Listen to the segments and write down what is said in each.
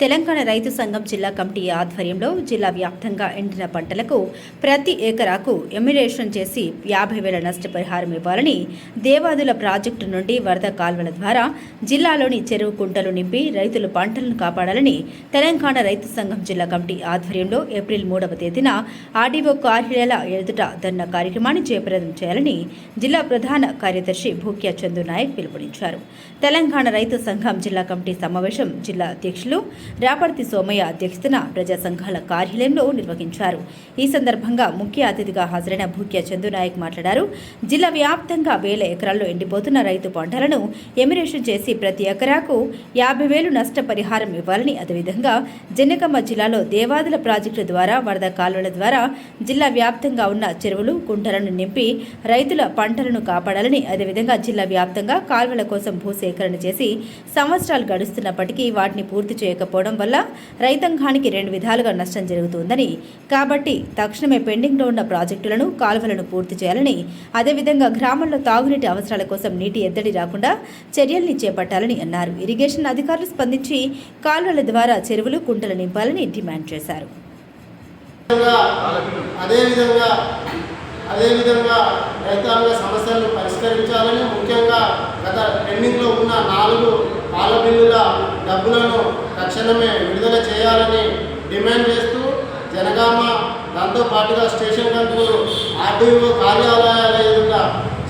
తెలంగాణ రైతు సంఘం జిల్లా కమిటీ ఆధ్వర్యంలో జిల్లా వ్యాప్తంగా ఎండిన పంటలకు ప్రతి ఏకరాకు ఎమ్యులేషన్ చేసి యాభై వేల నష్టపరిహారం ఇవ్వాలని దేవాదుల ప్రాజెక్టు నుండి వరద కాల్వల ద్వారా జిల్లాలోని చెరువు కుంటలు నింపి రైతులు పంటలను కాపాడాలని తెలంగాణ రైతు సంఘం జిల్లా కమిటీ ఆధ్వర్యంలో ఏప్రిల్ మూడవ తేదీన ఆర్డీఓ కార్యాలయాల ఎదుట ధర్నా కార్యక్రమాన్ని జయప్రదం చేయాలని జిల్లా ప్రధాన కార్యదర్శి భూక్యా చందు నాయక్ పిలుపునిచ్చారు. తెలంగాణ రైతు సంఘం జిల్లా కమిటీ సమావేశం జిల్లా అధ్యక్షులు రాపర్తి సోమయ్య అధ్యక్షతన ప్రజా సంఘాల కార్యాలయంలో నిర్వహించారు. ఈ సందర్భంగా ముఖ్య అతిథిగా హాజరైన భూక్య చందునాయక్ మాట్లాడారు. జిల్లా వ్యాప్తంగా వేల ఎకరాల్లో ఎండిపోతున్న రైతు పంటలను ఎమిరేషన్ చేసి ప్రతి ఎకరాకు యాభై వేలు నష్టపరిహారం ఇవ్వాలని అదేవిధంగా జనకమ్మ జిల్లాలో దేవాదుల ప్రాజెక్టు ద్వారా వరద కాలువల ద్వారా జిల్లా వ్యాప్తంగా ఉన్న చెరువులు కుంటలను నింపి రైతుల పంటలను కాపాడాలని అదేవిధంగా జిల్లా వ్యాప్తంగా కాల్వల కోసం భూసేకరణ చేసి సంవత్సరాలు గడుస్తున్నప్పటికీ వాటిని పూర్తి చేయకపోవడం వల్ల రైతాంగానికి రెండు విధాలుగా నష్టం జరుగుతుందని. కాబట్టి తక్షణమే పెండింగ్లో ఉన్న ప్రాజెక్టులను కాలువలను పూర్తి చేయాలని అదేవిధంగా గ్రామంలో తాగునీటి అవసరాల కోసం నీటి ఎద్దడి రాకుండా చర్యల్ని చేపట్టాలని అన్నారు. ఇరిగేషన్ అధికారులు స్పందించి కాలువల ద్వారా చెరువులు కుంటలు నింపాలని డిమాండ్ చేశారు. అదేవిధంగా అదేవిధంగా రైతాంగ సమస్యలను పరిష్కరించాలని ముఖ్యంగా గత పెండింగ్లో ఉన్న నాలుగు పాల బిల్లుల డబ్బులను తక్షణమే విడుదల చేయాలని డిమాండ్ చేస్తూ జనగామ దాంతో పాటుగా స్టేషన్ కంట్రోల్ ఆర్డీఓ కార్యాలయాల ఎదుట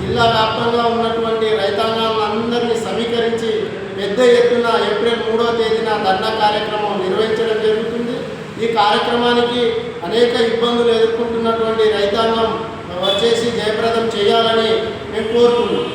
జిల్లా వ్యాప్తంగా ఉన్నటువంటి రైతాంగాలందరినీ సమీకరించి పెద్ద ఎత్తున ఏప్రిల్ మూడవ తేదీన ధర్నా కార్యక్రమం నిర్వహించడం జరుగుతుంది. ఈ కార్యక్రమానికి అనేక ఇబ్బందులు ఎదుర్కొంటున్నటువంటి రైతాంగం వచ్చేసి జయప్రదం చేయాలని మేము కోరుతున్నాం